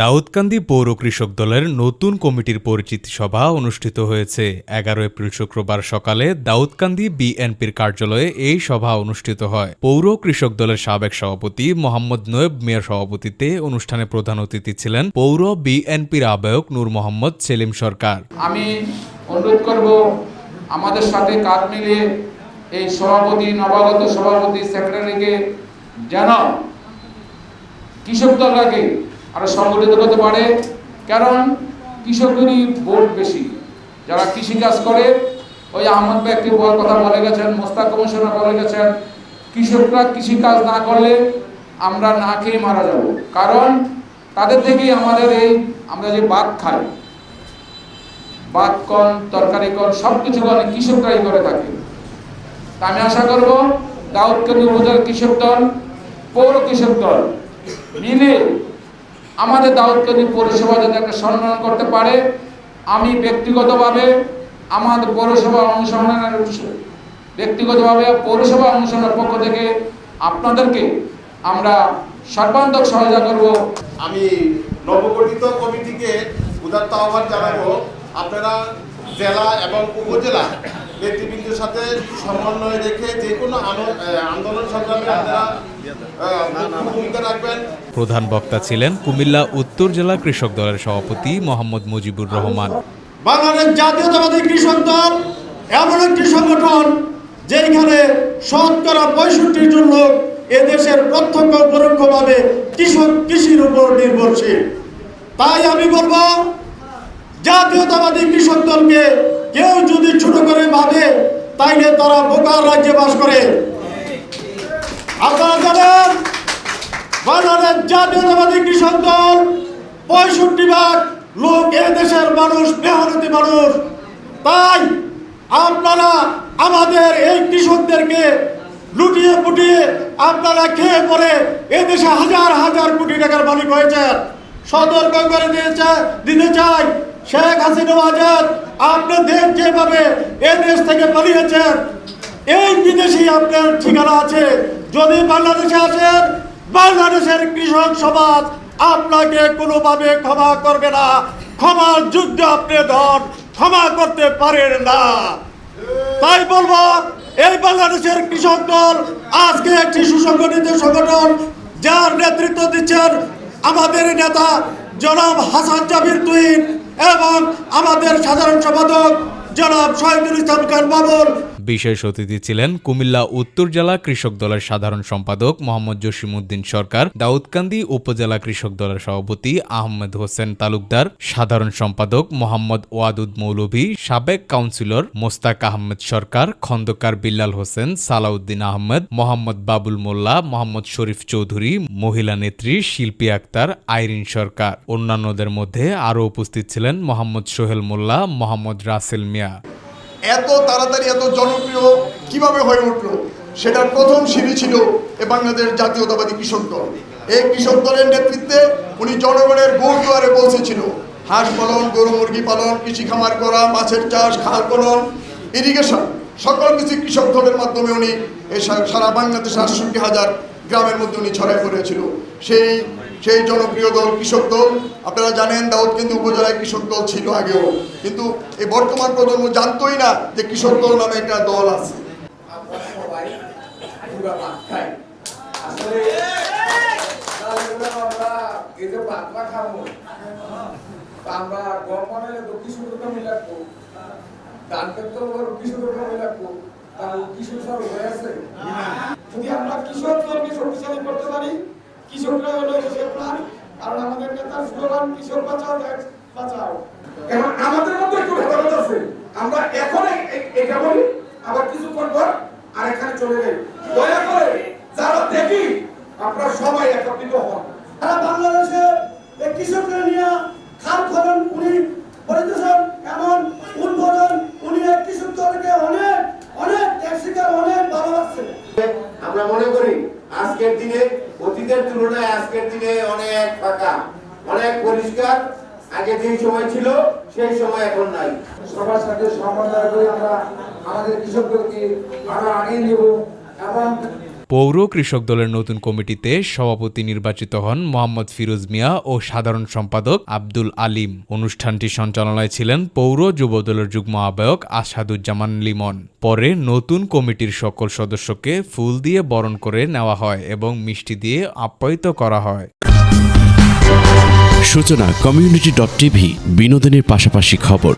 দাউদকান্দি পৌর কৃষক দলের নতুন কমিটির পরিচিতি সভা অনুষ্ঠিত হয়েছে। এগারো এপ্রিল শুক্রবার সকালে দাউদকান্দি বিএনপির কার্যালয়ে এই সভা অনুষ্ঠিত হয়। পৌর কৃষক দলের সাবেক সভাপতি মোহাম্মদ নোয়েব মিয়ার সভাপতিতে অনুষ্ঠানে প্রধান অতিথি ছিলেন পৌর বিএনপির আহ্বায়ক নূর মোহাম্মদ সেলিম সরকার। আমি অনুরোধ করব আমাদের সাথে কাঁধ মিলিয়ে এই সভাপতি, নবাগত সভাপতি, সেক্রেটারিকে যেন কৃষক দলটাকে আরও সংগঠিত হতে পারে। কারণ কৃষকেরই ভোট বেশি। যারা কৃষিকাজ করে, ওই আহমদ একটি বড় কথা বলে গেছেন, মোস্তাক কমিশনার বলে গেছেন, কৃষকরা কৃষিকাজ না করলে আমরা না খেয়ে মারা যাব। কারণ তাদের থেকেই আমাদের এই আমরা যে ভাত খাই, ভাত কন, তরকারি কন সব কিছু করে কৃষকরাই করে থাকে। তা আমি আশা করব দাউদকান্দি উপজেলার কৃষক দল, পৌর কৃষক দল মিলে আমাদের দাউদকান্দি পৌরসভা যাতে একটা সম্মান করতে পারে, আমি ব্যক্তিগতভাবে আমাদের পৌরসভা অনুসন্ধানের ব্যক্তিগতভাবে পৌরসভা অনুসন্ধানের পক্ষ থেকে আপনাদেরকে আমরা সর্বান্তক সহায়তা করব। আমি নবগঠিত কমিটিকে উদাত্ত আহ্বান জানাব, আপনারা জেলা এবং উপজেলা নেতৃবৃন্দের সাথে সমন্বয় রেখে যে কোনো আন্দোলন সংগ্রামে আপনারা প্রধান বক্তা ছিলেন কুমিল্লা উত্তর জেলা কৃষক দলের সভাপতি মোহাম্মদ মুজিবুর রহমান। বাংলাদেশ জাতীয়তাবাদী কৃষক দল এমন একটি সংগঠন যেখানে শতকরা পঁয়ষট্টি জন লোক এদেশের প্রত্যক্ষ পরোক্ষভাবে কৃষক কৃষির উপর নির্ভরশীল। তাই আমি বলব জাতীয়তাবাদী কৃষক দলকে কেউ যদি ছোট করে ভাবে তাইলে তারা বোকার রাজ্যে বাস করে। আপনারা জানেন জাতীয়তাবাদী কৃষক দল পঁয়ষট্টি ভাগ লোক এ দেশের মানুষ, মেহনতি মানুষ। তাই আপনারা আমাদের এই কৃষকদেরকে লুটিয়ে পুটিয়ে আপনারা খেয়ে পরে এ দেশে হাজার হাজার কোটি টাকার মালিক হয়েছেন। সতর্ক করে দিয়েছে দিতে চাই। শেখ হাসিনা আজাদ দেশ যেভাবে এ দেশ থেকে পালিয়েছেন, এই বিদেশি আপনার ঠিকানা আছে। যদি বাংলাদেশে আসেন, বাংলাদেশের কৃষক সমাজ আপনাকে কোনোভাবে ক্ষমা করবে না। ক্ষমার যুদ্ধ আপনি ধন ক্ষমা করতে পারেন না। তাই বলব, এই বাংলাদেশের কৃষক দল আজকে একটি সুসংগঠিত সংগঠন, যার নেতৃত্ব দিচ্ছেন আমাদের নেতা জনাব হাসান জাবির তুহিন। এবং আমাদের সাধারণ সম্পাদক জনাব শহীদুল ইসলাম খান বাবুল বিশেষ অতিথি ছিলেন কুমিল্লা উত্তর জেলা কৃষক দলের সাধারণ সম্পাদক মোহাম্মদ জসিমউদ্দিন সরকার, দাউদকান্দি উপজেলা কৃষক দলের সভাপতি আহমেদ হোসেন তালুকদার, সাধারণ সম্পাদক মোহাম্মদ ওয়াদুদ মৌলভী, সাবেক কাউন্সিলর মোস্তাক আহমেদ সরকার, খন্দকার বিল্লাল হোসেন, সালাউদ্দিন আহমেদ, মোহাম্মদ বাবুল মোল্লা, মোহাম্মদ শরীফ চৌধুরী, মহিলা নেত্রী শিল্পী আক্তার আইরিন সরকার। অন্যান্যদের মধ্যে আরও উপস্থিত ছিলেন মোহাম্মদ সোহেল মোল্লা, মোহাম্মদ রাসেল মিয়া। এত তাড়াতাড়ি, এত জনপ্রিয় কীভাবে হয়ে উঠল? সেটার প্রথম সিঁড়ি ছিল এ বাংলাদেশ জাতীয়তাবাদী কৃষক দল। এই কৃষক দলের নেতৃত্বে উনি জনগণের গৌর দুয়ারে পৌঁছেছিল। হাঁস পালন, গরু মুরগি পালন, কৃষি খামার করা, মাছের চাষ, খাল খনন, ইরিগেশন, সকল কিছু কৃষক দলের মাধ্যমে উনি সারা বাংলাদেশে আটষট্টি হাজার গ্রামের মধ্যে উনি ছড়াই পড়েছিল। সেই সেই জনপ্রিয় দল কৃষক দল, আপনারা জানেন দাউদ কিন্তু উপজেলায় কৃষক দল ছিল আগেও। কিন্তু এই বর্তমান প্রজন্ম জানতোই না যে কৃষক দল নামে একটা দল আছে। আমরা তা কিছু লাগবো কিছু লাগবো তার কিছু সব হয়ে আছে যদি আমরা কৃষক দলকে শক্তিশালী করতে পারি। কৃষকরা হলো দেশের প্রাণ কারণ আমাদের নেতার স্লোগান কৃষক বাঁচাও বাঁচাও। এখন আমাদের মধ্যে একটু ভেদাভেদ আছে। আমরা এখন এটা বলি আবার কিছুক্ষণ পর আর এখানে চলে যাই। দয়া করে যারা দেখি আপনারা সবাই একত্রিত হন। সারা বাংলাদেশে এই কৃষকরা নিয়ে খাল খনন উনি করেছেন আমরা মনে করি আজকের দিনে অতীতের তুলনায় আজকের দিনে অনেক ফাঁকা, অনেক পরিষ্কার। আগে যে সময় ছিল, সেই সময় এখন নাই। সবার সাথে সমন্বয় করে আমরা আমাদের কৃষকদেরকে আরও আগে নেব এবং পৌর কৃষক দলের নতুন কমিটিতে সভাপতি নির্বাচিত হন মোহাম্মদ ফিরোজ মিয়া ও সাধারণ সম্পাদক আব্দুল আলিম। অনুষ্ঠানটি সঞ্চালনায় ছিলেন পৌর যুব দলের যুগ্ম আহ্বায়ক আসাদুজ্জামান লিমন। পরে নতুন কমিটির সকল সদস্যকে ফুল দিয়ে বরণ করে নেওয়া হয় এবং মিষ্টি দিয়ে আপ্যায়িত করা হয়। সূচনা কমিউনিটি ডট টিভি, বিনোদনের পাশাপাশি খবর।